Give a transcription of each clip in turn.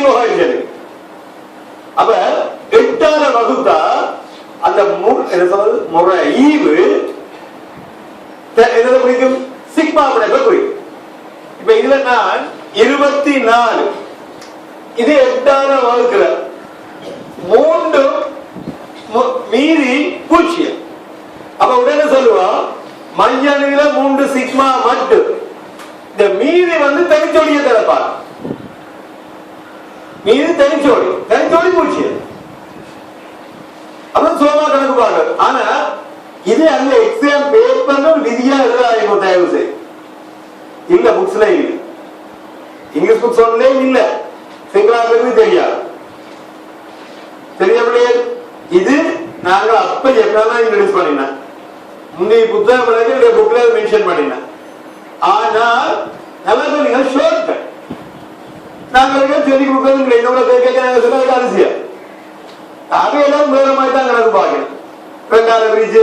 நீங்க ஹைஜன் அப்ப எட்டால வகுத்தா அந்த மு- முறை ஈவு த- குறிக்கும் சிக்மா படைப்பை குறிக்கும் இப்ப இதுல நான் இருபத்தி நாலு இது எட்டால வகுக்கிற மூன்று மு- மீதி பூஜ்ஜியம். அப்ப உடனே சொல்லுவான் மஞ்சள் மூன்று சிக்மா மட்டும். இந்த மீதி வந்து தனிச்சொலியை திறப்பார் மீதி தனிச்சோடி தனிச்சோடி பூஜ்ஜியம் அதான் சுலமா கணக்கு பாருங்க ஆனா இது அந்த எக்ஸாம் பேப்பர்ல விதியா எழுதாங்க தயவு செய்து இல்ல புக்ஸ்ல இல்ல இங்கிலீஷ் புக்ஸ் ஒன்றுலே இல்ல சிங்களாங்களுக்கு தெரியாது தெரியவில்லையே இது நாங்க அப்ப எப்பதான் இன்ட்ரடியூஸ் பண்ணினேன் முந்தைய புத்தகம் புக்ல மென்ஷன் பண்ணினேன் ஆனால் நல்லா சொன்னீங்க ஷோர்ட் நாங்களும் சொல்லி கொடுக்கறது என்னோட பேர் கேட்க சொன்னா அது அரசியல் அவையெல்லாம் வேற மாதிரி தான் கணக்கு பார்க்கணும் ரெண்டாவது பிரிட்ஜ்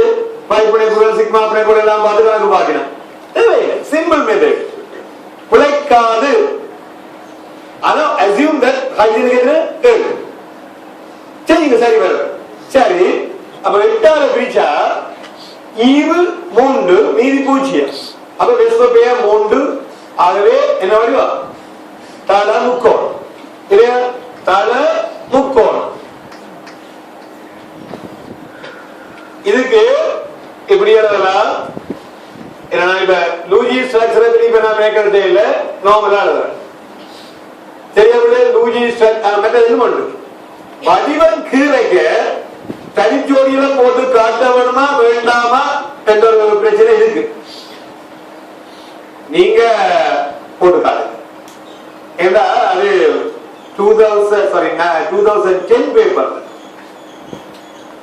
பைப்படை குரல் சிக்மா படை கூட எல்லாம் பார்த்து கணக்கு பார்க்கணும் சிம்பிள் மெத்தட் பிழைக்காது ஆனா அசியூம் தட் ஹைஜீனிக் சரிங்க சரி வரும் சரி அப்ப எட்டாவது பிரிச்சா ஈவு மூன்று மீதி பூஜ்ஜியம் அப்ப வெஸ்பப்பையா மூன்று ஆகவே என்ன வடிவா தல முக்கோணம் இல்லையா தல முக்கோணம் இதுக்கு இப்படி எழுதலாம் ஏன்னா இப்ப லூஜி ஸ்ட்ரக்சரை பத்தி இப்ப நான் மேற்கொண்டே இல்ல நார்மலா எழுதுறேன் தெரியவில்லை லூஜி மெத்தட் இது பண்ணு வடிவம் கீழைக்க தனிச்சோடியில போட்டு காட்ட வேணுமா வேண்டாமா? என்ற ஒரு பிரச்சனை இருக்கு. நீங்க போட்டு காட்டுங்க. ஏன்னா அது two thousand sorry two thousand ten paper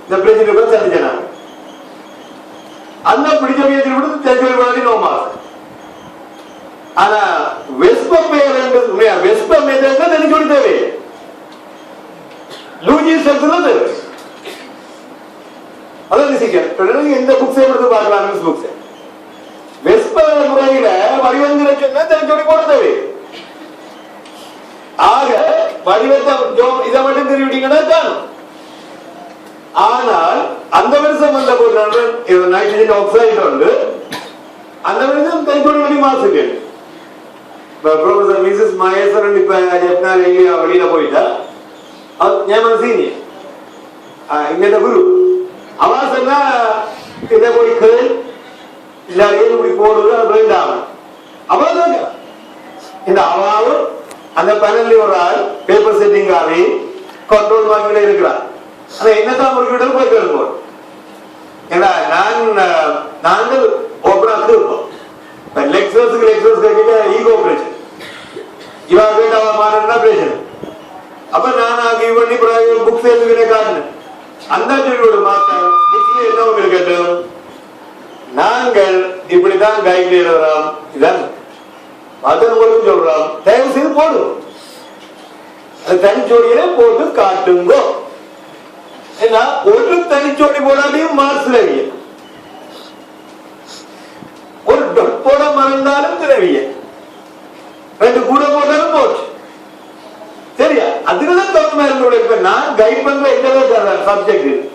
இந்த பிரச்சனை கூட சந்திச்சேன் அந்த பிடிச்ச வியத்தில் கூட தெரிஞ்சு மாதிரி நோ ஆனா வெஸ்ப பேர் வெஸ்ப மெத்தட் தெரிஞ்சு தேவை. லூஜி ஸ்ட்ரக்சர் தேவை. அதான் நிச்சயம் இந்த புக்ஸ் எடுத்து பார்க்கலாம் புக்ஸ் வெஸ்ப முறையில வடிவங்கிற சொன்னா தெரிஞ்சோடி போட தேவை. ஆக வடிவத்தை இதை மட்டும் தெரிவிட்டீங்கன்னா காணும் ஆனால் அந்த வருஷம் வந்த போது நைட்ரஜன் ஆக்சைடு வந்து அந்த வருஷம் கைப்பொடி வழி மாசுகள் இப்போ ப்ரொஃபஸர் மிஸ்எஸ் மகேஸ்வரன் இப்போ எப்பனார் எங்கேயா வெளியில் போயிட்டா. ஞாபகம் சீனியர் இங்கே குரு. அவன் சொன்னா இதை போய் கேள். இல்லை இப்படி போடுறது? அது போயிட்டாங்க அவன் இந்த அவாவும் அந்த பேனல்ல ஒரு ஆள் பேப்பர் செட்டிங் ஆகி கண்ட்ரோல் வாங்கில இருக்கிறார். ஆனா என்னதான் ஒரு கிட்ட போய் கேளுங்க ஏன்னா நான் நாங்கள் ஓப்பனாக இருப்போம். லெக்சர்ஸுக்கு லெக்சர்ஸ் கேட்க ஈகோ பிரச்சனை இவா கேட்டு அவன் மாறினா பிரச்சனை அப்ப நான் ஆகி பண்ணி புக்ஸ் எழுதுகிற காரணம். அந்த சொல்லிவிடு மாஸ்டர் புக்ஸ்ல என்ன உங்களுக்கு கேட்டோம் நாங்கள் இப்படிதான் கைட்ல எழுதுறோம் இதான். மதன் உங்களுக்கு சொல்றோம். தயவு செய்து போடும் அந்த தனிச்சோடியில போட்டு காட்டுங்க. ஏன்னா ஒரு தனிச்சோடி போடாமையும் மார்ஸ் மார்க்ஸ்ல ஒரு டொட் போட மறந்தாலும் திரவிய. ரெண்டு கூட போட்டாலும் போச்சு. சரியா? அதுக்குதான் தப்பு இருந்தோட இப்ப நான் கைட் பண்ற எந்த சப்ஜெக்ட்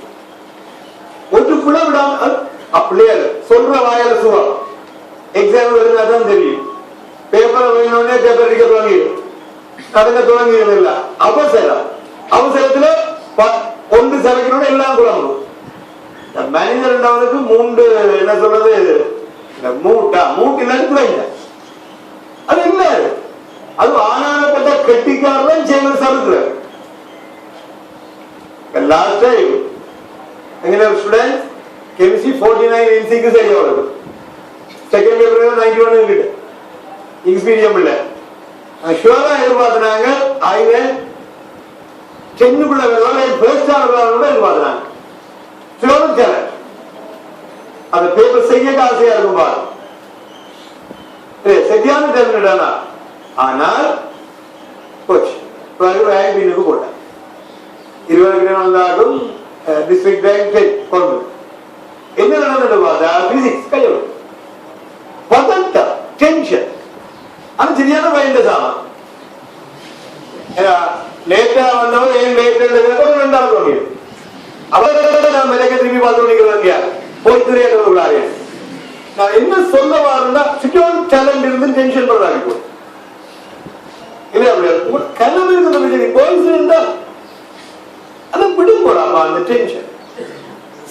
ஒட்டுக்குள்ள விடாம அப்படியே சொல்ற வாயால சுகம் எக்ஸாம் தான் தெரியும். பேப்பர் வேணும்னே பேப்பர் அடிக்க தொடங்கிடும் கடங்க தொடங்கிடும் இல்ல அவசரம் அவசரத்துல ப- ஒன்று சமைக்கணும் எல்லாம் குழம்பு இந்த மனிதன் ரெண்டாவதுக்கு மூன்று என்ன சொல்றது இந்த மூட்டா மூட்டிலன்னு குறைங்க அது இல்ல அது ஆனானப்பட்ட கெட்டிக்காரன் சேவல் சறுக்குறாரு லாஸ்ட் டைம் എങ്ങനെ students chemistry forty nine N സിക്ക് ശരിയാവുള്ളത് செகண்ட் பேப்பர் நைன்டி ஒன் இருக்கு எக்ஸ்பீரியம் இல்லை ஷுவரா எதிர்பார்த்தாங்க அவங்க சென்னுக்குள்ள வருவாங்க ஃபர்ஸ்ட் ஆர் கூட எதிர்பார்த்தாங்க ஷுவரும் சேலஞ்ச் அந்த பேப்பர் செய்ய ஆசையா இருக்கும் பாரு. சரியான டெர்மினேட்டானா ஆனால் போச்சு. பிறகு ரேங்க் பின்னுக்கு போட்டேன் இருபது கிலோ வந்தாலும் டிஸ்ட்ரிக்ட் பேங்க் கொண்டு என்ன நடந்தது பார்த்தா பிசிக்ஸ் கையோடு பதட்டம் டென்ஷன் ஆனா சரியான பயந்த லேட்டா வந்தவன் ஏன் லேட் ரெண்டாவது தோணியும் அவர்கிட்ட நான் மிளக திரும்பி பார்த்து நிக்கிறேன் போய் தெரியாத நான் என்ன சொல்ல வரேன்னா சிக்கன் டேலண்ட் இருந்து டென்ஷன் பண்றாங்க இப்போ இல்ல அப்படியா இருக்கிறது பாய்ஸ் இருந்தா அதை விடும் போடாமா அந்த டென்ஷன்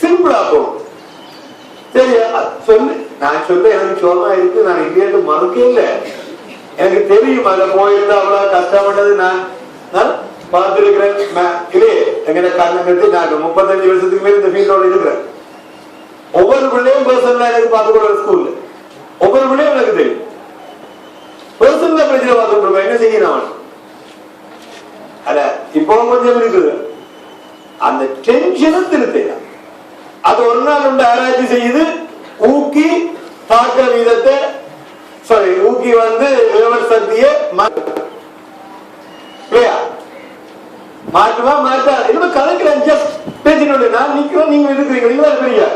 சிம்பிளா போகும் சரியா சொல்லு நான் சொல்ல எனக்கு சோமா இருக்கு நான் இல்லைன்னு மறுக்கே இல்லை எனக்கு தெரியும் அதை போயிருந்தா அவ்வளவு கஷ்டப்பட்டது நான். நான் பார்த்திருக்கிறேன். நான் இல்லையே எங்க கண்ணு கட்டு நான் முப்பத்தஞ்சு வருஷத்துக்கு மேல இந்த ஃபீல்டோட இருக்கிறேன். ஒவ்வொரு பிள்ளையும் பர்சனலா எனக்கு பார்த்து கொடுற ஸ்கூல்ல ஒவ்வொரு பிள்ளையும் எனக்கு தெரியும். பர்சனலா பிரச்சனை பார்த்து கொடுப்பேன் என்ன செய்யணும் அவன்? அட இப்போ கொஞ்சம் இருக்குது. அந்த டென்ஷனை திருத்தலாம் அது ஒரு நாள் உண்டு ஆராய்ச்சி செய்து ஊக்கி தாக்க விதத்தை சாரி ஊக்கி வந்து இளவர் சக்தியை இல்லையா மாற்றுமா மாற்றா இன்னும் கலக்கிறேன் ஜஸ்ட் பேசிட்டு நான் நிக்கிறோம் நீங்க இருக்கிறீங்க நீங்களா இருக்கிறீங்க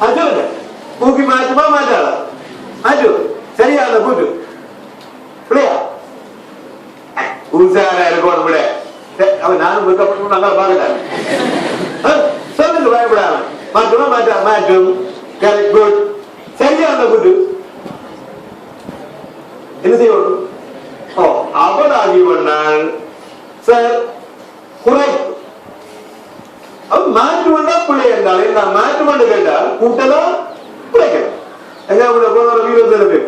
அது சொல்லுங்க ஊக்கி மாற்றுமா மாற்றாளா மாற்று சரியா அந்த கூட்டு இல்லையா உசாரா இருக்கணும் விட அவன் நானும் வைக்கப்பட்டு நல்லா பார்க்கட்டாங்க சொல்லுங்க பயப்படாம மாற்றுமா மாற்றா மாற்றும் கரெக்ட் குட் சரியா அந்த குட் என்ன செய்யணும் ஓ அவன் ஆகி பண்ணால் சார் குறைப்பு அவன் மாற்று பண்ணா பிள்ளை என்றால் நான் மாற்று பண்ணு கேட்டால் கூட்டலாம் குறைக்கலாம் எங்க உள்ள போன வீரத்தில் பேர்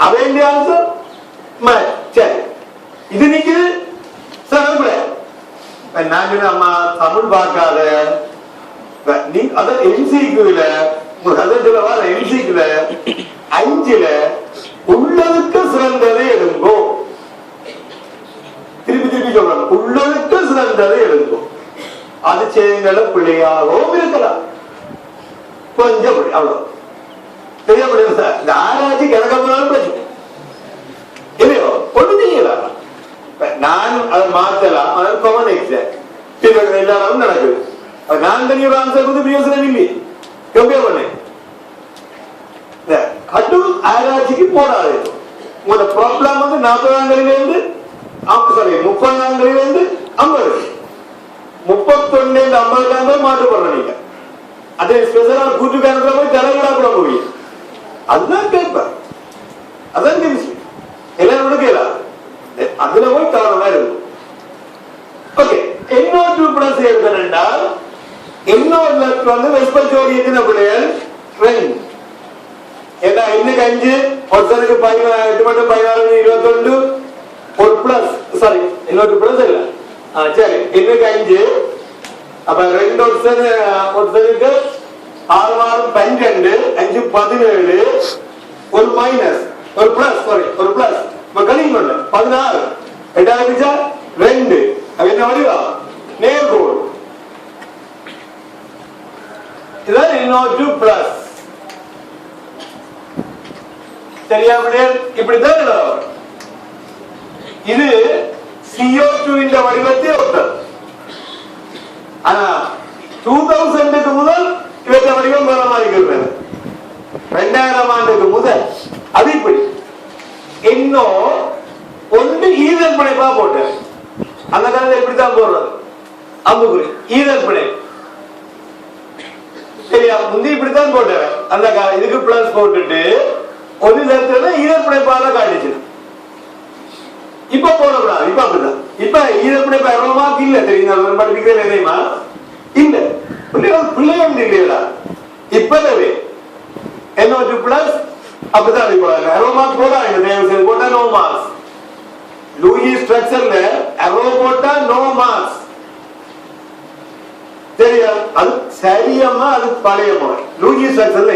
அவன் ஆன்சர் மாற்று சரி இது நிக்குது சார் நான் அம்மா தமிழ் பார்க்காத நீ அதான் எம்சிக்குல அதான் சொல்ல வர எம்சிக்குல அஞ்சுல உள்ளதுக்கு சிறந்ததை எடுங்கோ திருப்பி திருப்பி சொல்றாங்க உள்ளதுக்கு சிறந்ததை எடுங்கோ அது செய்யுங்கள பிள்ளையாகவும் இருக்கலாம் கொஞ்சம் அவ்வளவு தெரிய முடியும் சார் இந்த ஆராய்ச்சி அப்புறம் பிரச்சனை இல்லையோ? ஒண்ணு செய்யலாம் நான் அதை மாத்தலாம் அது காமன் எக்ஸாம் பிறகு எல்லாரும் நடக்குது. அப்ப நான் தனி ஒரு ஆன்சர் கொடுத்து பிரயோசனம் இல்லை. கம்பேர் பண்ணேன் கடும் ஆராய்ச்சிக்கு போடாது. உங்களோட ப்ராப்ளம் வந்து நாற்பதாம் இருந்து சாரி முப்பதாம் இருந்து ஐம்பது. முப்பத்தொன்னு ஐம்பதுல மாற்றுப்படுற நீங்க அதே ஸ்பெஷலா கூட்டுக்காரத்துல போய் தலைவரா கூட முடியும் அதுதான் பேப்பர் அதான் கெமிஸ்ட்ரி எல்லாரும் கேட்கலாம் அதுல போய் காரணமா இருக்கும் ஓகே இன்னொரு பிளஸ் என்றால் இன்னொரு லெஃப்ட் வந்து வெஸ்பல் ஜோடி எத்தனை பிள்ளைகள் ட்ரெயின் ஏன்னா இன்னைக்கு அஞ்சு ஒருத்தருக்கு பதினாறு எட்டு மட்டும் பதினாறு இருபத்தொண்டு ஒரு பிளஸ் சாரி இன்னொரு பிளஸ் இல்ல. சரி இன்னைக்கு அஞ்சு. அப்ப ரெண்டு ஒருத்தர் ஒருத்தருக்கு ஆறு ஆறு பன்னிரெண்டு அஞ்சு பதினேழு ஒரு மைனஸ் ஒரு பிளஸ் சாரி ஒரு பிளஸ் ஒரு கழிவு பதினாறு. ரெண்டாயிரத்தி ரெண்டு. அது என்ன வடிவா நேர்கோடு இதான் இன்னொரு பிளஸ் சரியா இப்படிதான் இப்படித்தான் எழுதணும் இது CO2 இந்த வடிவத்தை ஒத்தது. ஆனா டூ தௌசண்ட் முதல் இவற்ற வடிவம் வேற மாதிரி இருக்கிறது ரெண்டாயிரம் ஆண்டுக்கு முதல் அது இப்படி இன்னும் ஒன்று ஈதல் பிணைப்பா போட்டேன் அந்த காலத்துல இப்படித்தான் போடுறது. அம்புக்குறி ஈதல் பிணை. சரியா? முந்தி இப்படித்தான் போட்டேன் அந்த இதுக்கு பிளஸ் போட்டுட்டு ஒரு நேரத்துல ஈதல் பிணைப்பால காட்டுச்சு. இப்ப போடக்கூடாது. இப்ப அப்படிதான் இப்ப ஈதல் பிணைப்பா எவ்வளவு மார்க் இல்ல தெரியுங்க படிப்பிக்கிறேன் தெரியுமா இல்ல. பிள்ளைகள் பிள்ளைகள் இல்லையா இப்பவே. என்ன பிளஸ் அப்படிதான் அடிப்படாங்க அரோமாஸ் மார்க் போடாங்க தயவு செய்து போட்டா நோ மாஸ் லூயி ஸ்ட்ரக்சர்ல அரோ போட்டா நோ மாஸ் சரியா அது சரியமா அது பழைய முறை லூயி ஸ்ட்ரக்சர்ல.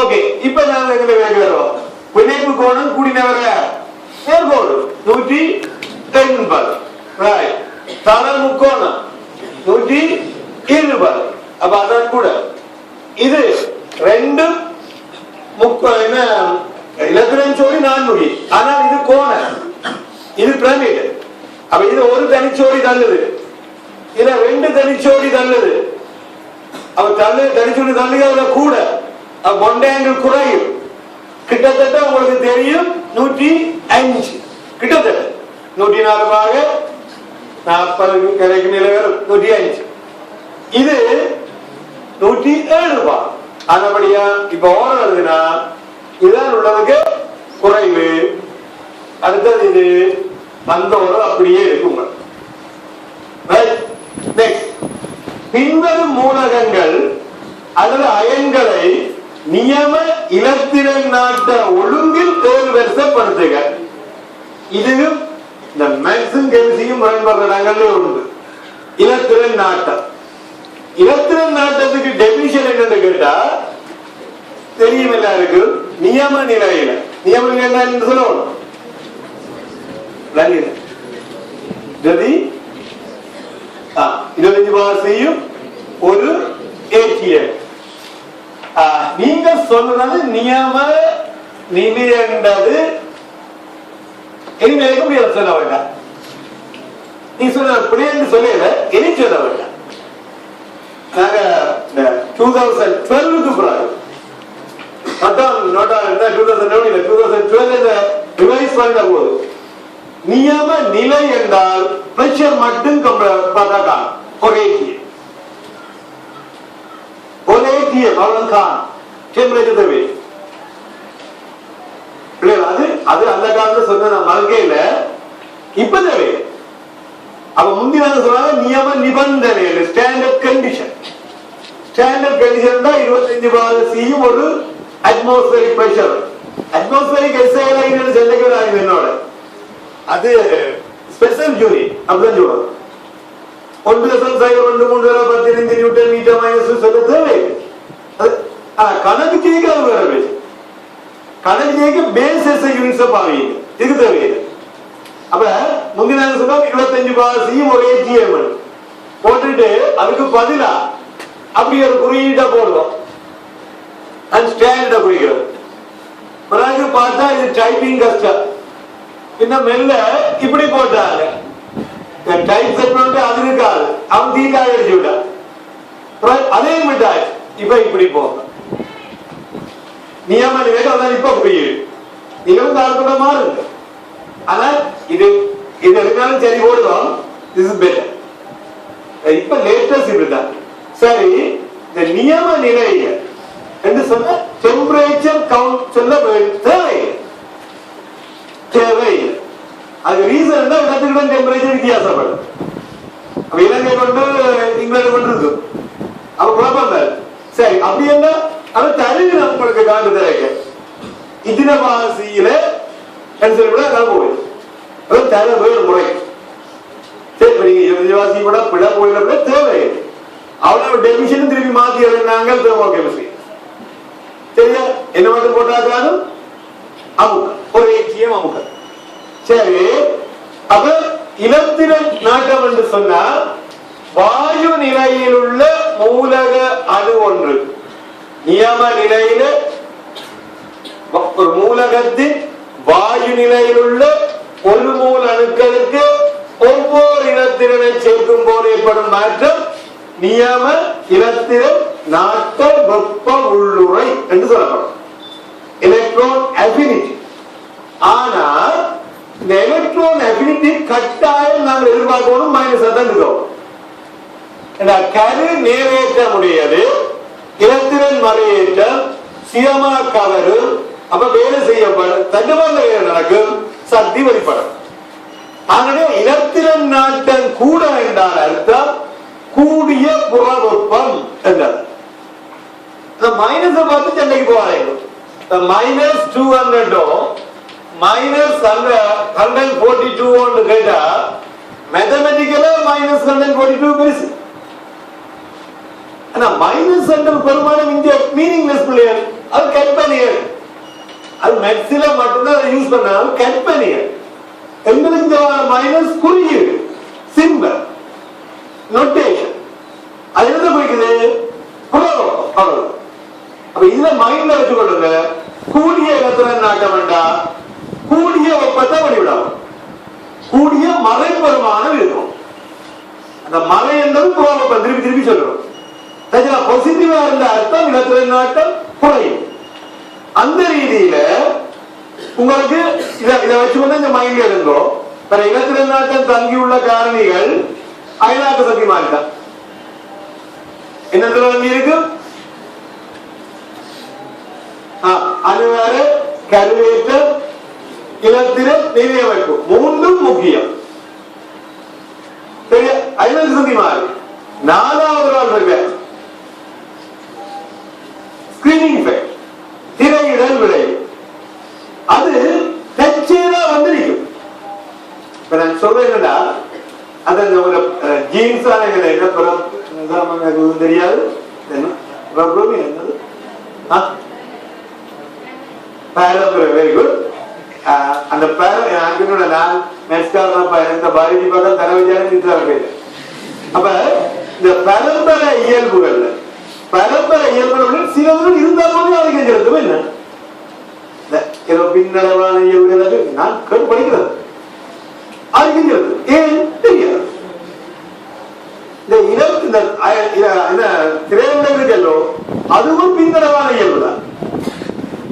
ஓகே இப்ப நான் எங்களை எங்க வேகிறோம் பிணைப்பு கோணம் கூடினவர. நேர்கோடு நூற்றி எண்பது. தலை முக்கோணம் நூற்றி இருபது. அப்ப அதான் கூட. இது ரெண்டு முக்கோ என்ன இலத்திரன் சோடி நான்முடி ஆனால் இது கோணம் இது பிரமிட். அப்ப இது ஒரு தனிச்சோடி தள்ளுது. இதுல ரெண்டு தனிச்சோடி தள்ளுது. அவ தள்ளு தனிச்சோடி தள்ளுக அதுல கூட. அப்ப குறையும். கிட்டத்தட்ட உங்களுக்கு தெரியும் நூற்றி அஞ்சு கிட்டத்தட்ட. நூற்றி நாலு பாக நாற்பது கிடைக்கும் நிலவரம் நூற்றி அஞ்சு இது நூற்றி ஏழு ரூபாய். அதபடியா இப்ப ஓரம் எழுதுனா இதுதான் உள்ளதுக்கு குறைவு. அடுத்தது இது வந்த ஓரம் அப்படியே இருக்குங்க நெக்ஸ்ட் பின்வரும் மூலகங்கள் அல்லது அயன்களை நியம இலத்திரன் நாட்ட ஒழுங்கில் தேர்வரிசைப்படுத்துக இதுவும் இந்த மேக்ஸும் கெமிசியும் முரண்படுற இடங்கள்ல உண்டு. இலத்திரன் நாட்டம். இலத்திரம் நாட்டத்துக்கு டெபினிஷன் என்னன்னு கேட்டா தெரியும் எல்லாருக்கும். நியம நிலையில. நியம என்ன சொல்லணும்? கதி இருபத்தஞ்சு வாசியும் ஒரு ஏற்றிய. நீங்க சொல்றது நியம நிதி என்றது இனிமேலும் சொல்ல வேண்டாம்? நீ சொல்ல பிள்ளைன்னு சொல்லல இனி சொல்ல வேண்டாம். நாங்க டூ தௌசண்ட் டுவெல்வுக்கு பிறகு நோட்டான் நோட்டான் two thousand eleven two thousand twelve revise பண்ண போது நியம நிலை என்றால் பிரஷர் மட்டும் கம்ப- பார்த்தா காணும் அவ்வளவு டெம்பரேச்சர் தேவை அது அது அந்த காலத்துல சொன்ன நான் மறக்கையில இப்ப தேவை. அப்ப முந்தின சொன்னாங்க நியம நிபந்தனை ஸ்டாண்டர்ட் கண்டிஷன் ஸ்டாண்டர்ட் கண்டிஷன் தான் இருபத்தஞ்சு பாக சியும் ஒரு அட்மாஸ்பரிக் பிரஷர் அட்மாஸ்பரிக் எஸ்ஐ சொல்லிக்கிறாங்க என்னோட அது ஸ்பெஷல் ஜூரி அப்படிதான் சொல்றோம் ஒன்று தசம் சைபர் ஒன்று மூன்று தடவை பதினைந்து நியூட்டன் மீட்டர் மைனஸ் சொல்ல தேவை அது ஆ, கணக்கு செய்ய அது வேற பேசு கணக்கு செய்ய பேஸ் எஸ் யூனிட்ஸ் பாவீங்க இது தேவையில்லை அப்ப முந்தின சொன்னோம் இருபத்தஞ்சு பாசியும் ஒரு ஏடிஎம் போட்டுட்டு அதுக்கு பதிலா அப்படி ஒரு குறியீட்டா போடுவோம் அது ஸ்டாண்டர்ட குறிக்கிறோம் பிறகு பார்த்தா இது டைப்பிங் கஷ்டம் பின்ன மெல்ல இப்படி போட்டாங்க டைப் செட் பண்ணிட்டு அது இருக்காது அவன் தீட்டா அடிச்சு விட்டான் அதே அதையும் இப்ப இப்படி போங்க நியமன நிலைக்கு இப்ப புரியுது நீங்களும் காலத்தோட மாறுங்க ஆனா இது இது எதுனாலும் சரி ஓடுவோம் இஸ் இஸ் better. இப்ப லேட்டஸ்ட் இப்படிதான் சரி இந்த நியம நிலைய என்று சொன்ன டெம்பரேச்சர் கவுண்ட் சொல்ல வே- தேவையில்லை தேவையில்லை அது ரீசன் தான் இடத்துக்கு டெம்பரேச்சர் வித்தியாசப்படும் அப்ப இலங்கை கொண்டு இங்கிலாந்து கொண்டு இருக்கும் அப்ப குழப்பம் சரி அப்படி என்ன அவன் தருவி நம்மளுக்கு காண்டு தரக்க இதின வாசியில சொல்லி நான் போய் அது தேவை வேறு முறை. சரி இப்ப நீங்க இருபது கூட பிழை போயிட தேவையில்லை அவ்வளவு டெபிஷன் திருப்பி மாத்தி எழுதினாங்க தேவை கெமிஸ்ட்ரி சரியா? என்ன மட்டும் போட்டாக்காலும் அமுக்க ஒரு ஏடிஎம் அமுக்க சரி. அப்ப இலத்திரன் நாட்டம் என்று சொன்னா வாயு நிலையில் உள்ள மூலக அணு ஒன்று. நியம நிலையில ஒரு மூலகத்தின் வாயு நிலையில் உள்ள ஒரு மூல அணுக்களுக்கு ஒவ்வொரு இனத்தினரை சேர்க்கும் போது ஏற்படும் மாற்றம் நியம இனத்திலும் நாட்ட வெப்ப உள்ளுரை என்று சொல்லப்படும். எலக்ட்ரான் அபினிட்டி ஆனா இந்த எலக்ட்ரான் அபினிட்டி கட்டாயம் நாங்கள் எதிர்பார்க்கணும் மைனஸ் தான் இருக்கோம் கரு நேரேற்ற முடியாது இலத்திரன் மறையேற்றம் சியமா கவரும் அப்ப வேலை செய்யப்படும். தட்டுவந்த நடக்கும்? சக்தி வெளிப்படும் ஆகவே இனத்திலும் நாட்டம் கூட என்றால் அர்த்தம் கூடிய புறவெப்பம் என்றது மைனஸ் பார்த்து சென்னைக்கு போவாங்க மைனஸ் டூ ஹண்ட்ரடோ மைனஸ் ஹண்ட்ரட் ஃபோர்ட்டி டூன்னு கேட்டா மேத்தமெட்டிக்கலா மைனஸ் ஹண்ட்ரட் ஃபோர்ட்டி டூ பெருசு. ஆனா மைனஸ் ஹண்ட்ரட் பெரும்பாலும் இங்க மீனிங்லெஸ் பிள்ளையர் அது கற்பனையர் அது மேக்ஸில மட்டும்தான் அதை யூஸ் பண்ணாலும் கற்பனையர் எங்களுக்கு மைனஸ் குறியீடு சிம்பல் நொட்டேஷன் அது என்ன குறிக்குது புலகம் அவ்வளவு அப்ப இதுல மைண்ட்ல வச்சுக்கொள்ளுங்க. கூடிய இடத்துல நாட்ட வேண்டாம் கூடிய ஒப்பத்தை வெளிவிடலாம் கூடிய மறைப்பெருமானம் இருக்கும் அந்த மலை என்பது புலவெப்பம் திருப்பி திருப்பி சொல்லணும் பாசிட்டிவா இருந்த அர்த்தம் இடத்துல நாட்டம் குறையும். அந்த ரீதியில உங்களுக்கு இதை இத வச்சுக்கொண்டு இந்த மைண்ட் எழுந்தோம் பிற இனத்தில தங்கியுள்ள காரணிகள் அயலாக்க சக்தி மாறிட்டான் என்னத்துல தங்கி இருக்கு ஆ, அணுவார கருவேற்றம் இனத்தில நிதியமைப்பு மூன்றும் முக்கியம் சரியா அயலாக்க சக்தி மாறி நாலாவது நாள் இருக்க ஸ்கிரீனிங் ஃபேக்ட் திரையிடல் விளைவு அது தச்சேரா வந்திருக்கும் இப்ப நான் சொல்றேன்னா என்னடா அது நம்ம ஜீன்ஸ் என்ன என்ன படம் தெரியாது. என்னது? பேரம்பரம் வெரி குட் அந்த பேரம் எனக்கு நான் இந்த பாரதி அப்ப இந்த பரம்பரை இயல்புகள்ல பரம்பரை இயல்புடன் சிலவர்கள் இருந்தாலும் போது அதுக்கு என்ன இந்த ஏதோ பின்னளவான இயல்புகள் நான் கேட்டு படிக்கிறது. அதுக்கு செலுத்தும் ஏன்? தெரியாது. இந்த இடம் இந்த அய- இத- இருக்கல்லோ அதுவும் பின்னளவான இயல்பு தான்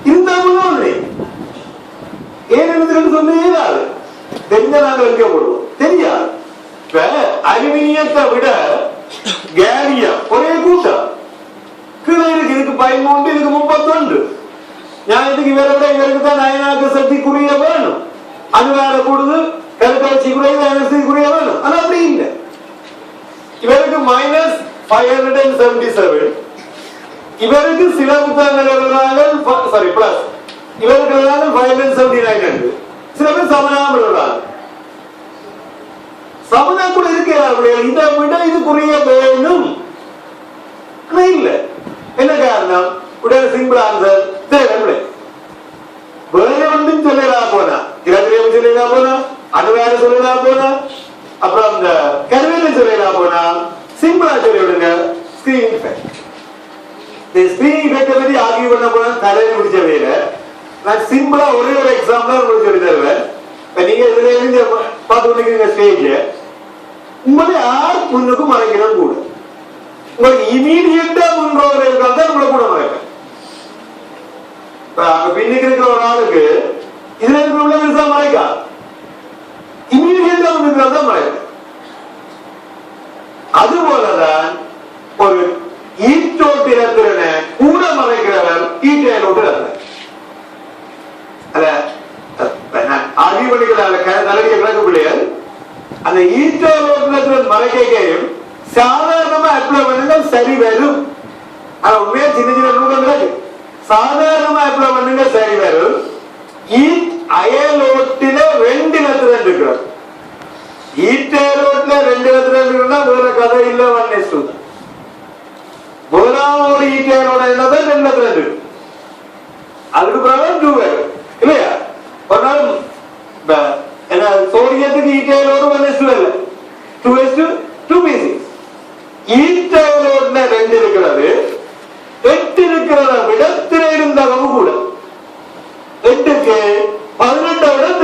இருந்தாலும் போதும் இல்லை. ஏன் எனக்கு சொன்னீங்க தெரிஞ்ச நாங்கள் வைக்கப்படுவோம் தெரியாது. இப்ப அலுமினியத்தை விட கேரியம் ஒரே கூட்டம் கீழே இருக்கு இதுக்கு பதிமூன்று இதுக்கு முப்பத்தொன்று ஞாயிற்றுக்கு இவரை விட இவருக்கு தான் நயனாக்கு சக்திக்குரிய குறிய வேணும் அணுவார கூடுது கருக்காட்சி குறையுது அனஸ்தி வேணும் ஆனா அப்படி இல்லை இவருக்கு minus five hundred and seventy seven இவருக்கு சில புத்தகங்கள் சாரி பிளஸ் இவருக்கு எழுதுறாங்க five hundred seventy nine hundred சில பேர் சமணாமல் எழுதுறாங்க சமனா கூட இருக்கிறார்கள் இதை விட இது குறைய வேணும் ஆனா இல்ல என்ன காரணம் உடனே சிம்பிள் ஆன்சர் தேவையில்லை வேற ஒன்றும் சொல்லலாம் போனா. இரவிலேயும் சொல்லலாம் போனா. அணுவார சொல்லலாம் போனா. அப்புறம் இந்த கருவில சொல்லலாம் போனா. சிம்பிளா சொல்லி விடுங்க ஸ்கிரீன் எஃபெக்ட் இந்த ஸ்கிரீன் இஃபெக்ட் பத்தி ஆர்கியூ பண்ண போனா தலையில் முடிச்ச வேலை. நான் சிம்பிளா ஒரே ஒரு எக்ஸாம்பிள் உங்களுக்கு சொல்லி தருவேன். இப்ப நீங்க இதுல இருந்து பார்த்து கொண்டிருக்கீங்க ஸ்டேஜ் உங்களை யார் முன்னுக்கும் மறைக்கணும் கூட. உங்களுக்கு இமீடியட்டா முன்றோர் இருந்தால் தான் உங்களை கூட மறைப்பேன் அங்க பின்னுக்கு இருக்கிற ஒரு ஆளுக்கு இதுல இருக்கிற உள்ள மறைக்கா இமீடியட்டா ஒரு ஈட்டோட்டினத்திறனை கூட மறைக்கிறவர் அத அறிவணிகளால தலைவிய கிழக்கு அந்த ஈட்டோட்டினத்திறன் மறைக்கையும் சாதாரணமா அப்ளை பண்ணுங்க சரி வரும். ஆனா உண்மையா சின்ன சின்ன நூல்கள் சாதாரணமா இப்ப ஒண்ணுங்க சரி வரும் அயலோட்டில ரெண்டு இடத்துல இருக்கிறது. ஈட்டேரோட்டில ரெண்டு இடத்துல இருக்குன்னா வேற கதை இல்ல ஒன்னு சொல்ல முதலாவது ஈட்டேரோட என்னதான் ரெண்டு இடத்துல இருக்கு. அதுக்கு பிறகு டூ வரும் இல்லையா? ஒரு நாள் என்ன சோடியத்துக்கு ஈட்டேரோடு one S two S two P six ஈட்டேரோட்ல ரெண்டு இருக்கிறது. எட்டிருக்கிறத விடத்திலே இருந்தவன் கூட. எட்டுக்கு பதினெட்டை விட